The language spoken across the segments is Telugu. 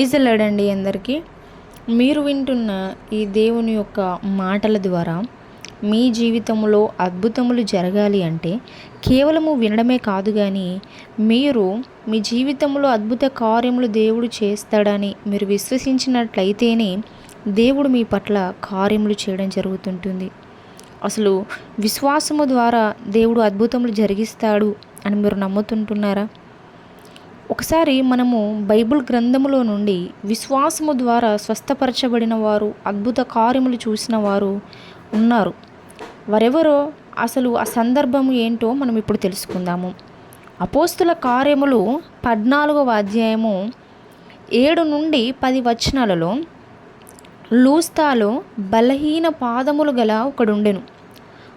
ఈజలాడండి అందరికీ. మీరు వింటున్న ఈ దేవుని యొక్క మాటల ద్వారా మీ జీవితంలో అద్భుతములు జరగాలి అంటే కేవలము వినడమే కాదు కానీ మీరు మీ జీవితంలో అద్భుత కార్యములు దేవుడు చేస్తాడని మీరు విశ్వసించినట్లయితేనే దేవుడు మీ పట్ల కార్యములు చేయడం జరుగుతుంటుంది. అసలు విశ్వాసము ద్వారా దేవుడు అద్భుతములు జరిగిస్తాడు అని మీరు నమ్ముతుంటున్నారా? ఒకసారి మనము బైబిల్ గ్రంథములో నుండి విశ్వాసము ద్వారా స్వస్థపరచబడిన వారు అద్భుత కార్యములు చూసిన వారు ఉన్నారు. వారెవరో అసలు ఆ సందర్భము ఏంటో మనం ఇప్పుడు తెలుసుకుందాము. అపోస్తుల కార్యములు పద్నాలుగవ అధ్యాయము ఏడు నుండి పది వచనాలలో లూస్తాలో బలహీన పాదములు గల ఒకడుండెను.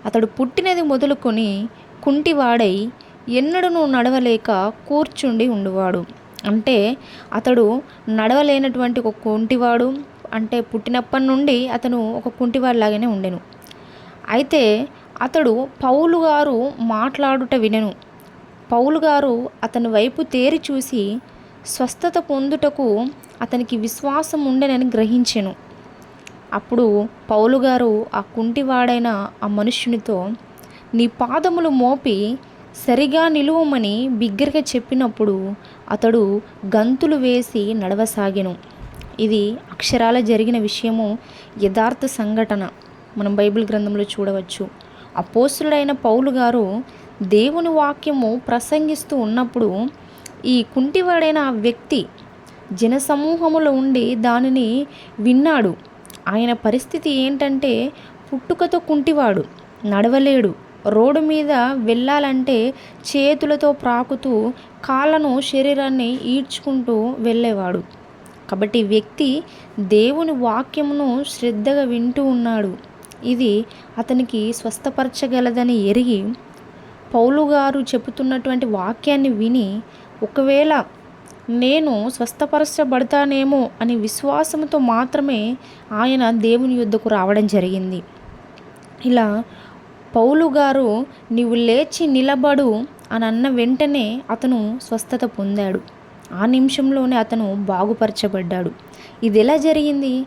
అతడు పుట్టినది మొదలుకొని కుంటివాడై ఎన్నడూ నడవలేక కూర్చుండి ఉండువాడు. అంటే అతడు నడవలేనటువంటి ఒక కుంటివాడు అంటే పుట్టినప్పటి నుండి అతను ఒక కుంటివాడిలాగానే ఉండెను. అయితే అతడు పౌలు గారు మాట్లాడుట వినెను. పౌలు గారు అతని వైపు తేరి చూసి స్వస్థత పొందుటకు అతనికి విశ్వాసం ఉండేనని గ్రహించెను. అప్పుడు పౌలు గారు ఆ కుంటివాడైన ఆ మనుష్యునితో నీ పాదములు మోపి సరిగా నిలువమని బిగ్గరగా చెప్పినప్పుడు అతడు గంతులు వేసి నడవసాగెను. ఇది అక్షరాల జరిగిన విషయము యథార్థ సంఘటన. మనం బైబిల్ గ్రంథంలో చూడవచ్చు. అపోస్తుడైన పౌలు గారు దేవుని వాక్యము ప్రసంగిస్తూ ఉన్నప్పుడు ఈ కుంటివాడైన ఆ వ్యక్తి జనసమూహములో ఉండి దానిని విన్నాడు. ఆయన పరిస్థితి ఏంటంటే పుట్టుకతో కుంటివాడు నడవలేడు. రోడ్డు మీద వెళ్ళాలంటే చేతులతో ప్రాకుతూ కాళ్ళను శరీరాన్ని ఈడ్చుకుంటూ వెళ్ళేవాడు. కాబట్టి వ్యక్తి దేవుని వాక్యమును శ్రద్ధగా వింటూ ఉన్నాడు. ఇది అతనికి స్వస్థపరచగలదని ఎరిగి పౌలు గారు చెబుతున్నటువంటి వాక్యాన్ని విని ఒకవేళ నేను స్వస్థపరచబడతానేమో అని విశ్వాసంతో మాత్రమే ఆయన దేవుని యుద్ధకు రావడం జరిగింది. ఇలా పౌలు గారు నీవు లేచి నిలబడు అని అన్న వెంటనే అతను స్వస్థత పొందాడు. ఆ నిమిషంలోనే అతను బాగుపరచబడ్డాడు. ఇది ఎలా జరిగింది?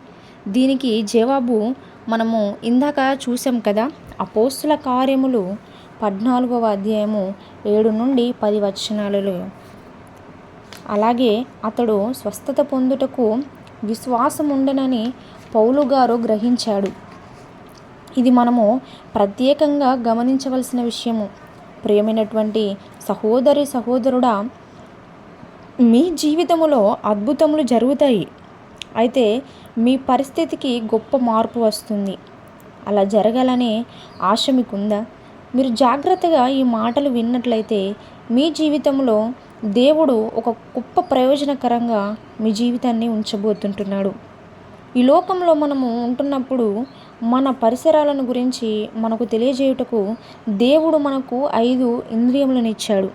దీనికి జవాబు మనము ఇందాక చూసాం కదా అపోస్తుల కార్యములు పద్నాలుగవ అధ్యాయము ఏడు నుండి పది వచనాలలో. అలాగే అతడు స్వస్థత పొందుటకు విశ్వాసం ఉండనని పౌలు గారు గ్రహించాడు. ఇది మనము ప్రత్యేకంగా గమనించవలసిన విషయము. ప్రియమైనటువంటి సహోదరి సహోదరుడా మీ జీవితంలో అద్భుతములు జరుగుతాయి. అయితే మీ పరిస్థితికి గొప్ప మార్పు వస్తుంది. అలా జరగాలనే ఆశ మీకుందా? మీరు జాగ్రత్తగా ఈ మాటలు విన్నట్లయితే మీ జీవితంలో దేవుడు ఒక గొప్ప ప్రయోజనకరంగా మీ జీవితాన్ని ఉంచబోతుంటున్నాడు. ఈ లోకంలో మనము ఉంటున్నప్పుడు మన పరిసరాలను గురించి మనకు తెలియజేయుటకు దేవుడు మనకు ఐదు ఇంద్రియములను ఇచ్చాడు.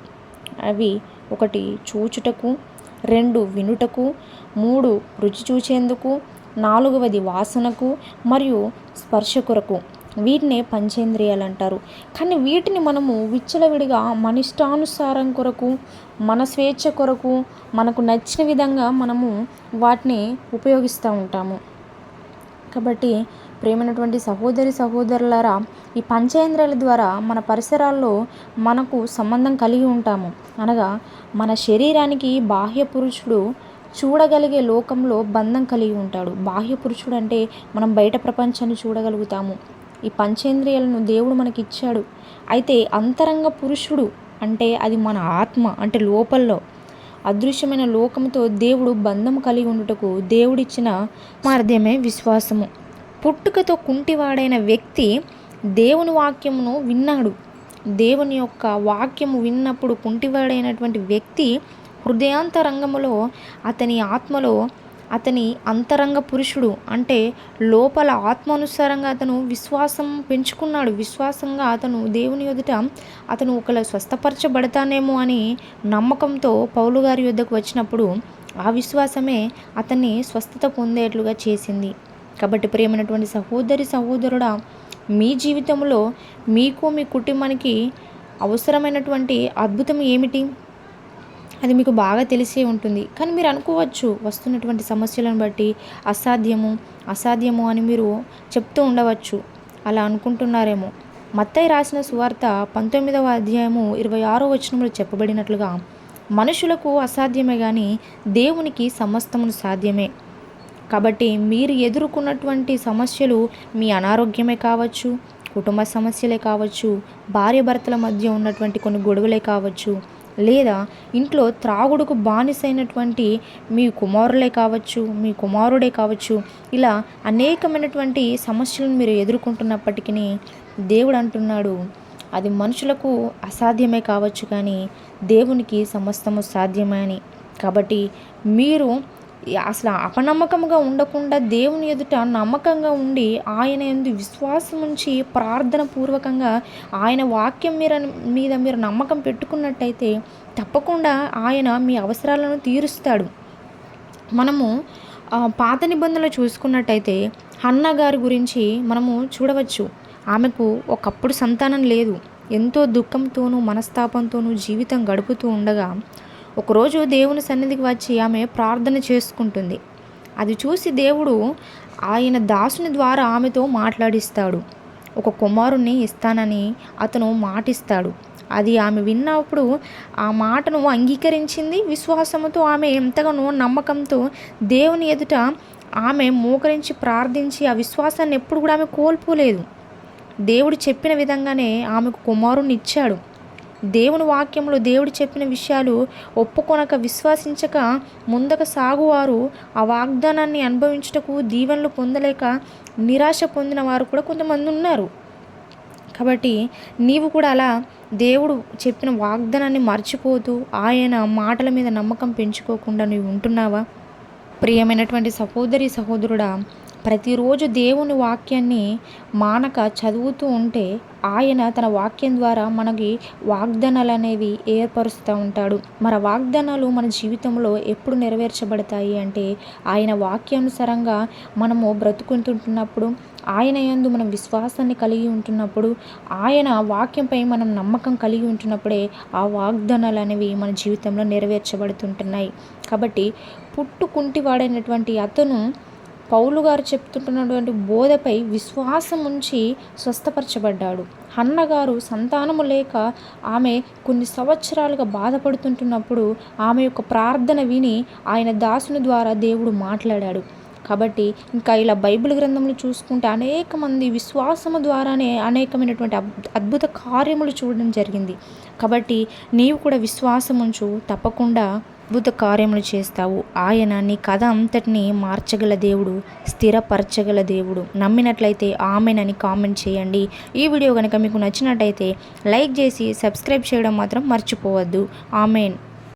అవి ఒకటి చూచుటకు రెండు వినుటకు మూడు రుచి చూచేందుకు నాలుగవది వాసనకు మరియు స్పర్శ కొరకు. వీటినే పంచేంద్రియాలు అంటారు కానీ వీటిని మనము విచ్చలవిడిగా మన ఇష్టానుసారం కొరకు మన స్వేచ్ఛ కొరకు మనకు నచ్చిన విధంగా మనము వాటిని ఉపయోగిస్తూ ఉంటాము. కాబట్టి ప్రేమైనటువంటి సహోదరి సహోదరులారా ఈ పంచేంద్రియాల ద్వారా మన పరిసరాల్లో మనకు సంబంధం కలిగి ఉంటాము. అనగా మన శరీరానికి బాహ్య పురుషుడు చూడగలిగే లోకంలో బంధం కలిగి ఉంటాడు. బాహ్య పురుషుడు అంటే మనం బయట ప్రపంచాన్ని చూడగలుగుతాము. ఈ పంచేంద్రియాలను దేవుడు మనకి ఇచ్చాడు అయితే అంతరంగ పురుషుడు అంటే అది మన ఆత్మ అంటే లోపల్లో. అదృశ్యమైన లోకంతో దేవుడు బంధం కలిగి ఉండుటకు దేవుడిచ్చిన మార్ధ్యమే విశ్వాసము. పుట్టుకతో కుంటివాడైన వ్యక్తి దేవుని వాక్యమును విన్నాడు. దేవుని యొక్క వాక్యము విన్నప్పుడు కుంటివాడైనటువంటి వ్యక్తి హృదయాంతరంగములో అతని ఆత్మలో అతని అంతరంగ పురుషుడు. అంటే లోపల ఆత్మానుసారంగా అతను విశ్వాసం పెంచుకున్నాడు. విశ్వాసంగా అతను దేవుని ఎదుట అతను ఒకలా స్వస్థపరచబడతానేమో అని నమ్మకంతో పౌలు గారి యొద్దకు వచ్చినప్పుడు ఆ విశ్వాసమే అతన్ని స్వస్థత పొందేట్లుగా చేసింది. కాబట్టి ప్రియమైనటువంటి సహోదరి సహోదరుడా మీ జీవితంలో మీకు మీ కుటుంబానికి అవసరమైనటువంటి అద్భుతం ఏమిటి? అది మీకు బాగా తెలిసే ఉంటుంది. కానీ మీరు అనుకోవచ్చు వస్తున్నటువంటి సమస్యలను బట్టి అసాధ్యము అసాధ్యము అని మీరు చెప్తూ ఉండవచ్చు. అలా అనుకుంటున్నారేమో. మత్తయ్య రాసిన సువార్త పంతొమ్మిదవ అధ్యాయము ఇరవై ఆరో వచనంలో చెప్పబడినట్లుగా మనుషులకు అసాధ్యమే కానీ దేవునికి సమస్తమును సాధ్యమే. కాబట్టి మీరు ఎదుర్కొన్నటువంటి సమస్యలు మీ అనారోగ్యమే కావచ్చు కుటుంబ సమస్యలే కావచ్చు భార్య భర్తల మధ్య ఉన్నటువంటి కొన్ని గొడవలే కావచ్చు లేదా ఇంట్లో త్రాగుడుకు బానిసైనటువంటి మీ కుమారులే కావచ్చు మీ కుమారుడే కావచ్చు ఇలా అనేకమైనటువంటి సమస్యలను మీరు ఎదుర్కొంటున్నప్పటికీ దేవుడు అంటున్నాడు. అది మనుషులకు అసాధ్యమే కావచ్చు కానీ దేవునికి సమస్తము సాధ్యమే అని. కాబట్టి మీరు అసలు అపనమ్మకంగా ఉండకుండా దేవుని ఎదుట నమ్మకంగా ఉండి ఆయన ఎందు విశ్వాసం ఉంచి ప్రార్థన పూర్వకంగా ఆయన వాక్యం మీద మీద మీరు నమ్మకం పెట్టుకున్నట్టయితే తప్పకుండా ఆయన మీ అవసరాలను తీరుస్తాడు. మనము పాత నిబంధనలు చూసుకున్నట్టయితే అన్న గారి గురించి మనము చూడవచ్చు. ఆమెకు ఒకప్పుడు సంతానం లేదు. ఎంతో దుఃఖంతోనూ మనస్తాపంతోనూ జీవితం గడుపుతూ ఉండగా ఒకరోజు దేవుని సన్నిధికి వచ్చి ఆమె ప్రార్థన చేసుకుంటుంది. అది చూసి దేవుడు ఆయన దాసుని ద్వారా ఆమెతో మాట్లాడిస్తాడు. ఒక కుమారుణ్ణి ఇస్తానని అతను మాటిస్తాడు. అది ఆమె విన్నప్పుడు ఆ మాటను అంగీకరించింది. విశ్వాసముతో ఆమె ఎంతగానో నమ్మకంతో దేవుని ఎదుట ఆమె మోకరించి ప్రార్థించి ఆ విశ్వాసాన్ని ఎప్పుడు కూడా ఆమె కోల్పోలేదు. దేవుడు చెప్పిన విధంగానే ఆమెకు కుమారుణ్ణి ఇచ్చాడు. దేవుని వాక్యంలో దేవుడు చెప్పిన విషయాలు ఒప్పుకొనక విశ్వసించక ముందక సాగువారు ఆ వాగ్దానాన్ని అనుభవించుటకు దీవెనలు పొందలేక నిరాశ పొందిన వారు కూడా కొంతమంది ఉన్నారు. కాబట్టి నీవు కూడా అలా దేవుడు చెప్పిన వాగ్దానాన్ని మర్చిపోతూ ఆయన మాటల మీద నమ్మకం పెంచుకోకుండా నువ్వు ఉంటున్నావా? ప్రియమైనటువంటి సహోదరి సహోదరుడా ప్రతిరోజు దేవుని వాక్యాన్ని మానక చదువుతూ ఉంటే ఆయన తన వాక్యం ద్వారా మనకి వాగ్దానాలు అనేవి ఏర్పరుస్తూ ఉంటాడు. మన వాగ్దానాలు మన జీవితంలో ఎప్పుడు నెరవేర్చబడతాయి అంటే ఆయన వాక్యానుసారంగా మనము బ్రతుకుంటుంటున్నప్పుడు ఆయన యందు మనం విశ్వాసాన్ని కలిగి ఉంటున్నప్పుడు ఆయన వాక్యంపై మనం నమ్మకం కలిగి ఉంటున్నప్పుడే ఆ వాగ్దానాలు అనేవి మన జీవితంలో నెరవేర్చబడుతుంటున్నాయి. కాబట్టి పుట్టుకుంటివాడైనటువంటి అతను పౌలు గారు చెప్తుంటున్నటువంటి బోధపై విశ్వాసం ఉంచి స్వస్థపరచబడ్డాడు. అన్నగారు సంతానము లేక ఆమె కొన్ని సంవత్సరాలుగా బాధపడుతుంటున్నప్పుడు ఆమె యొక్క ప్రార్థన విని ఆయన దాసుని ద్వారా దేవుడు మాట్లాడాడు. కాబట్టి ఇంకా ఇలా బైబిల్ గ్రంథంలో చూసుకుంటే అనేక మంది విశ్వాసము ద్వారానే అనేకమైనటువంటి అద్భుత కార్యములు చూడడం జరిగింది. కాబట్టి నీవు కూడా విశ్వాసం ఉంచు తప్పకుండా అద్భుత కార్యములు చేస్తావు. ఆయన నీ కథ అంతటిని మార్చగల దేవుడు స్థిరపరచగల దేవుడు. నమ్మినట్లయితే ఆమెనని కామెంట్ చేయండి. ఈ వీడియో కనుక మీకు నచ్చినట్టయితే లైక్ చేసి సబ్స్క్రైబ్ చేయడం మాత్రం మర్చిపోవద్దు. ఆమెన్.